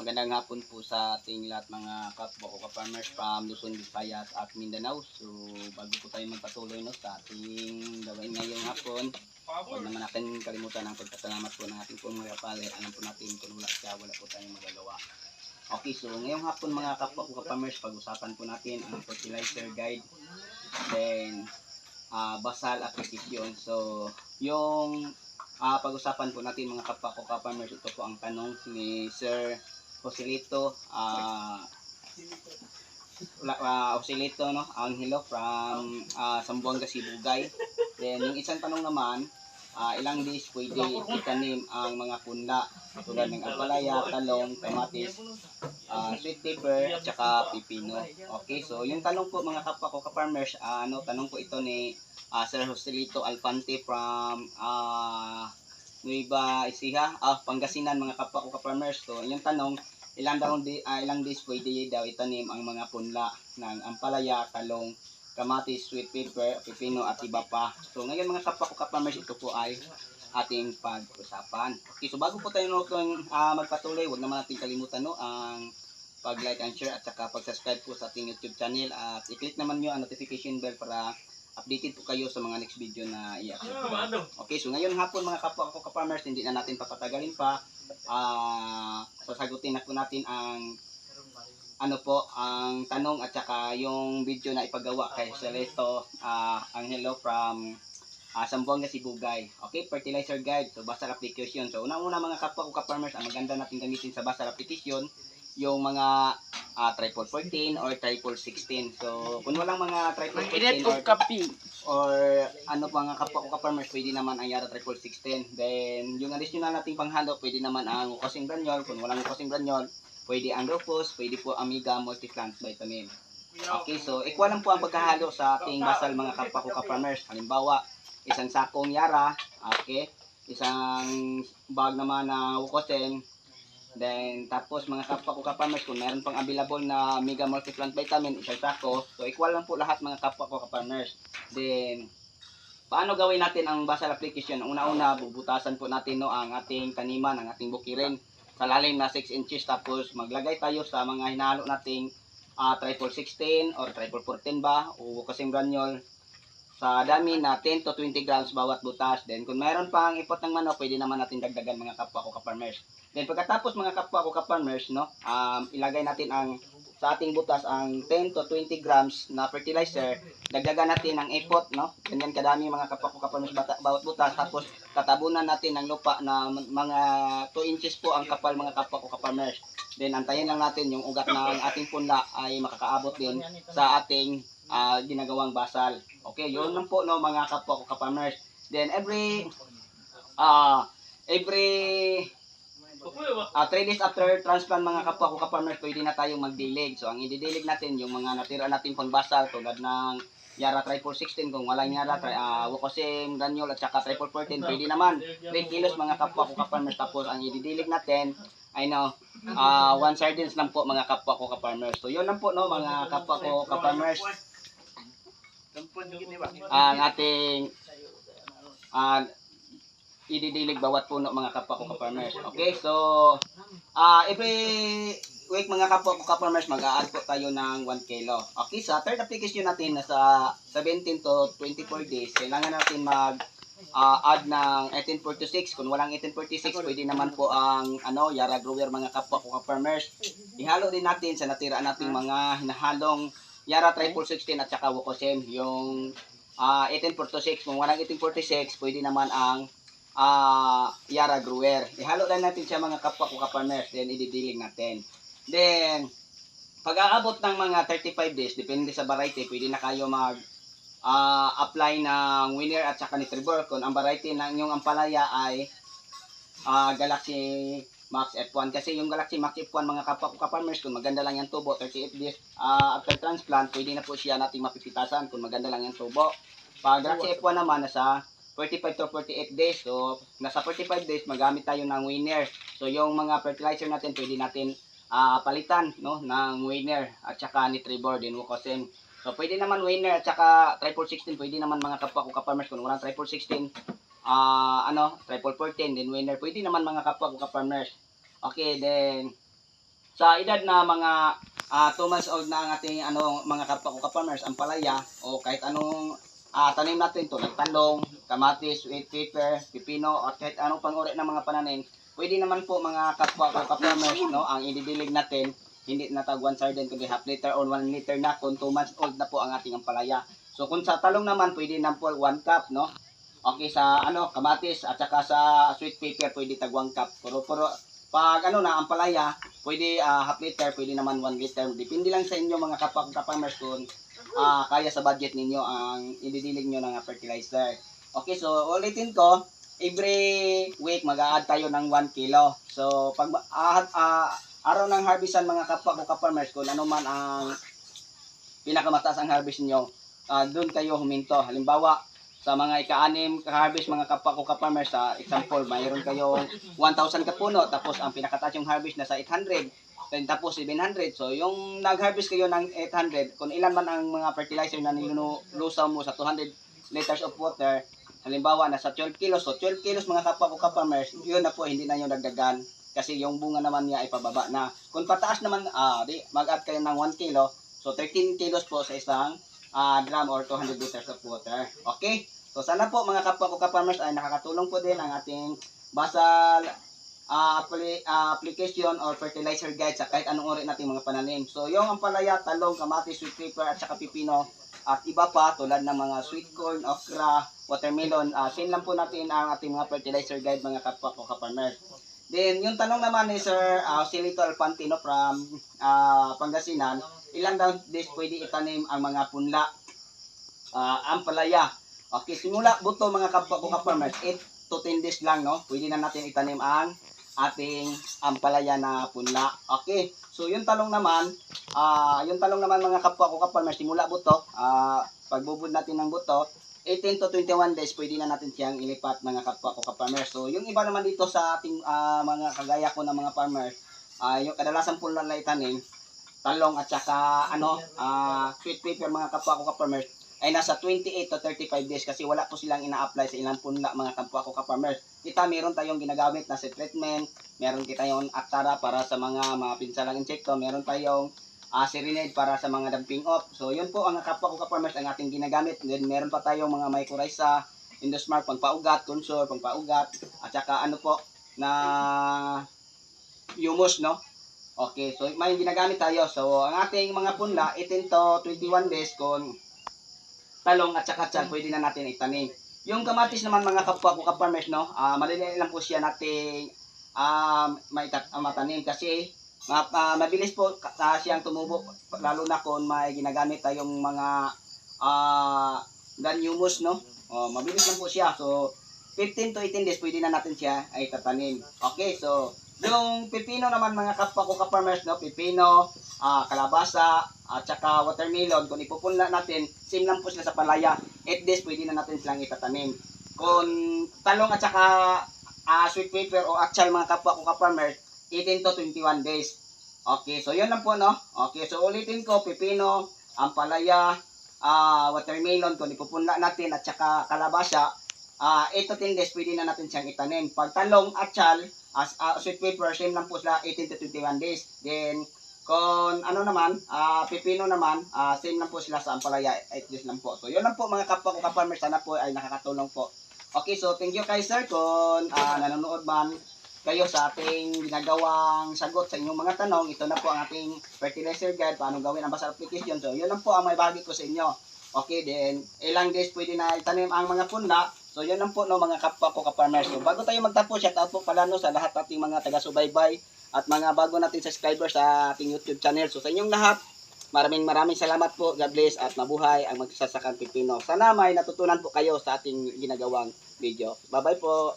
Magandang hapon po sa ating lahat mga kapwa ko ka-farmers from Luzon, Visayas at Mindanao. So bago po tayo magpatuloy no, sa ating gawain ngayong hapon, huwag naman natin kalimutan ang pagkasalamat po ng ating pong mga pala. Alam po natin kung wala siya, wala po tayong magagawa. Okay, so ngayong hapon mga kapwa ko ka-farmers, pag-usapan po natin ang fertilizer guide, then ah, basal application. So yung ah, pag-usapan po natin mga kapwa ko ka-farmers, ito po ang tanong ni Sir Joselito, ah uh, Joselito, no? Angelo from uh, Sambuanga, Sibugay. Then, yung isang tanong naman, ah, ilang days pwede itanim ang mga punla tulad ng ampalaya, talong, kamatis, ah, sweet pepper, at saka pipino. Okay, so yung tanong po mga kapwa ko ka-farmers, ah, ano, tanong po ito ni ah, Sir Joselito Alpante from ah, Nueva Ecija, ah, Pangasinan mga kapwa ko ka-farmers. So, yung tanong, ilang daw di, ah, ilang days pwede daw itanim ang mga punla ng ampalaya, talong, kamatis, sweet pepper, pipino at iba pa. So, ngayon mga kapwa ko ka-farmers, ito po ay ating pag-usapan. Okay, so bago po tayo no, kung, ah, magpatuloy, huwag naman natin kalimutan no, ang pag-like and share at saka pag-subscribe po sa ating YouTube channel at i-click naman nyo ang notification bell para updated po kayo sa mga next video na i-upload ko. Okay, so ngayon hapon mga kapwa ko ka-farmers, hindi na natin papatagalin pa. Ah, sasagutin na po natin ang ano po, ang tanong at saka yung video na ipagawa kay Seleto ah Angelo from uh, Sambuanga, Sibugay. Okay, fertilizer guide. So, basal application. So, unang-una mga kapwa ko ka-farmers, ang maganda natin gamitin sa basal application, yung mga uh, triple 14 or triple 16. So, kung walang mga triple 14 or, kapi. or ano pa mga kapwa ko ka-farmers, pwede naman ang Yara triple 16. Then, yung additional nating panghalo, pwede naman ang ukosing granule. Kung walang ukosing granule, pwede ang Rufus, pwede po Amiga Multi-Plant Vitamin. Okay, so equal lang po ang pagkahalo sa ating basal mga kapwa ko ka-farmers. Halimbawa, isang sakong Yara, okay, isang bag naman na Wukosen, then tapos mga kapwa ko ka-farmers, kung meron pang available na Mega Multi-Plant Vitamin, isang sako, so equal lang po lahat mga kapwa ko ka-farmers. Then, paano gawin natin ang basal application? Una-una, bubutasan po natin no, ang ating taniman, ang ating bukirin sa lalim na 6 inches tapos maglagay tayo sa mga hinalo nating ah, triple 16 or triple 14 ba o kasing granule sa dami na 10 to 20 grams bawat butas. Then kung mayroon pang ipot ng manok, pwede naman natin dagdagan mga kapwa ko ka-farmers. Then pagkatapos mga kapwa ko ka-farmers, no, um, ilagay natin ang sa ating butas ang 10 to 20 grams na fertilizer, dagdagan natin ang ipot, no? Ganyan kadami mga kapwa ko ka-farmers bawat butas. Tapos tatabunan natin ng lupa na mga 2 inches po ang kapal mga kapwa ko ka-farmers. Then antayin lang natin yung ugat ng ating punla ay makakaabot din sa ating ah, ginagawang basal. Okay, yun lang po no mga kapwa ko ka-farmers. Then every ah every Ah, 3 days after transplant mga kapwa ko ka-farmers, pwede na tayong magdilig. So, ang ididilig natin, yung mga natira natin pang basal, tulad ng Yara Triple 16, kung walang Yara, tri, uh, Wukosim, Granule, at saka Triple 14, pwede naman. 3 kilos mga kapwa ko ka-farmers. Tapos, ang ididilig natin, ay no, ah one sardines lang po mga kapwa ko ka-farmers. So, yun lang po no, mga kapwa ko ka-farmers. Ang ating ah ididilig bawat puno mga kapwa ko ka-farmers. Okay, so ah every week mga kapwa ko ka-farmers mag-a-add po tayo ng 1 kilo. Okay, sa third application natin nasa 17 to 24 days, kailangan natin mag ah, add ng 1846. Kung walang 1846, pwede naman po ang ano, Yara Grower mga kapwa ko ka-farmers. Ihalo din natin sa natira nating mga hinahalong Yara Triple 16 at saka Wokosem, yung ah 1846. Kung walang 1846, pwede naman ang ah Yara Grower. Ihalo lang natin siya mga kapwa ko ka-farmers, then ididilig natin. Then, pag aabot ng mga 35 days, depende sa variety, pwede na kayo mag ah, apply ng winner at saka Nitribor. Kung ang variety ng inyong ampalaya ay ah, Galaxy Max F1. Kasi yung Galaxy Max F1 mga kapwa ko kung maganda lang yung tubo, 38 days ah, after transplant, pwede na po siya nating mapipitasan kung maganda lang yung tubo. Pag Galaxy F1 naman, nasa 45 to 48 days. So, nasa 45 days, magamit tayo ng winner. So, yung mga fertilizer natin, pwede natin ah, palitan no, ng winner at saka Nitribor din Wukosen. So, pwede naman winner at saka triple 16, pwede naman mga kapwa ko ka-farmers kung walang triple 16, ah ano, triple 14, then winner, pwede naman mga kapwa ko ka-farmers. Okay, then, sa edad na mga 2 months old na ang ating ano mga kapwa ko ka-farmers, ang palaya o kahit anong ah, tanim natin tulad talong, kamatis, sweet pepper, pipino at kahit anong pang-uri ng mga pananim, pwede naman po mga kapwa ko ka-farmers no, ang ididilig natin hindi na tag 1 sardine kundi half liter or 1 liter na kung 2 months old na po ang ating ampalaya. So kung sa talong naman pwede na po 1 cup no. Okay sa ano kamatis at saka sa sweet pepper pwede tag 1 cup. Puro puro pag ano na ampalaya pwede ah, half liter, pwede naman 1 liter. Depende lang sa inyo mga kapwa ka-farmers kung ah, kaya sa budget ninyo ang ididilig nyo ng fertilizer. Okay, so ulitin ko, every week mag-a-add tayo ng 1 kilo. So pag ah, ah, araw ng harvestan mga ka-farmers, kung ano man ang pinakamataas ang harvest nyo, ah, doon kayo huminto. Halimbawa, sa mga ika-anim ka-harvest mga kapwa ko ka-farmers, sa example, mayroon kayong 1,000 kapuno, tapos ang pinakataas yung harvest na sa 800, then tapos 700. So, yung nag-harvest kayo ng 800, kung ilan man ang mga fertilizer na nilulusaw mo sa 200 liters of water, halimbawa, nasa 12 kilos. So, 12 kilos mga kapwa ko ka-farmers, yun na po, hindi na yung dagdagan. Kasi yung bunga naman niya ay pababa na. Kung pataas naman, ah, mag-add kayo ng 1 kilo. So, 13 kilos po sa isang ah, drum or 200 liters of water. Okay? So, sana po mga kapwa ko ka-farmers ay nakakatulong po din ang ating basal ah, application or fertilizer guide sa kahit anong uri nating mga pananim. So, yung ampalaya, talong, kamatis, sweet pepper, at saka pipino, at iba pa tulad ng mga sweet corn, okra, watermelon, uh, send lang po natin ang ating mga fertilizer guide mga kapwa ko ka-farmers. Then, yung tanong naman ni Sir uh, Silito Alpantino from ah, Pangasinan, ilang daw days pwede itanim ang mga punla, ah, ampalaya. Okay, simula buto mga kapwa ko ka-farmers, 8 to 10 days lang, no? Pwede na natin itanim ang ating ampalaya na punla. Okay, so yung talong naman, ah yung talong naman mga kapwa ko ka-farmers, simula buto, ah pagbubud natin ng buto, 18 to 21 days, pwede na natin siyang ilipat mga kapwa ko ka-farmers. So, yung iba naman dito sa ating ah, mga kagaya ko ng mga farmers, ah yung kadalasan po na itanim, talong at saka ano, ah sweet pepper mga kapwa ko ka-farmers, ay nasa 28 to 35 days kasi wala po silang ina-apply sa ilang punla mga kapwa ko ka-farmers. Kita meron tayong ginagamit na sa treatment, meron kita yung Actara para sa mga mga pinsalang insekto, meron tayong uh, Serenade para sa mga dumping off. So yun po ang kapwa ko ka-farmers ang ating ginagamit. Then meron pa tayong mga mycorrhiza, Indosmart, pangpaugat, consor, pangpaugat, at saka ano po na humus, no? Okay, so may ginagamit tayo. So ang ating mga punla, 18 to 21 days kung talong at saka tsan, pwede na natin itanim. Yung kamatis naman mga kapwa ko ka-farmers, no? Ah, madali lang po siya nating um, maitat, ah, matanim kasi ma, ah, mabilis po ah, siyang tumubo lalo na kung may ginagamit tayong mga ah humus, no? Oh, mabilis lang po siya. So 15 to 18 days pwede na natin siya ay tatanim. Okay, so yung pipino naman mga kapwa ko ka-farmers, no? Pipino, ah, kalabasa, at saka watermelon, kung ipupunla natin, same lang po sila sa palaya. 8 days pwede na natin silang itatanim. Kung talong at saka ah, sweet pepper o actual mga kapwa ko ka-farmers, 18 to 21 days. Okay, so yun lang po, no? Okay, so ulitin ko, pipino, ampalaya, ah, watermelon, kung ipupunla natin, at saka kalabasa, ah 8 to 10 days, pwede na natin siyang itanim. Pag talong, achal, as ah, sweet pepper, same lang po sila, 18 to 21 days. Then, kung ano naman, ah pipino naman, ah same lang po sila sa ampalaya, 8 days lang po. So, yun lang po mga kapwa ko ka-farmers, sana po ay nakakatulong po. Okay, so thank you kay sir kung ah, nanonood man kayo sa ating ginagawang sagot sa inyong mga tanong. Ito na po ang ating fertilizer guide, paano gawin ang basal application. So, yun lang po ang may bahagi ko sa inyo. Okay, then, ilang days pwede na itanim ang mga punla. So, yun lang po no, mga kapwa ko ka-farmers. So, bago tayo magtapos, shout out po pala no, sa lahat nating mga taga-subaybay at mga bago nating subscribers sa ating YouTube channel. So, sa inyong lahat, maraming maraming salamat po. God bless at mabuhay ang magsasakang Pipino. Sana may natutunan po kayo sa ating ginagawang video. Bye-bye po.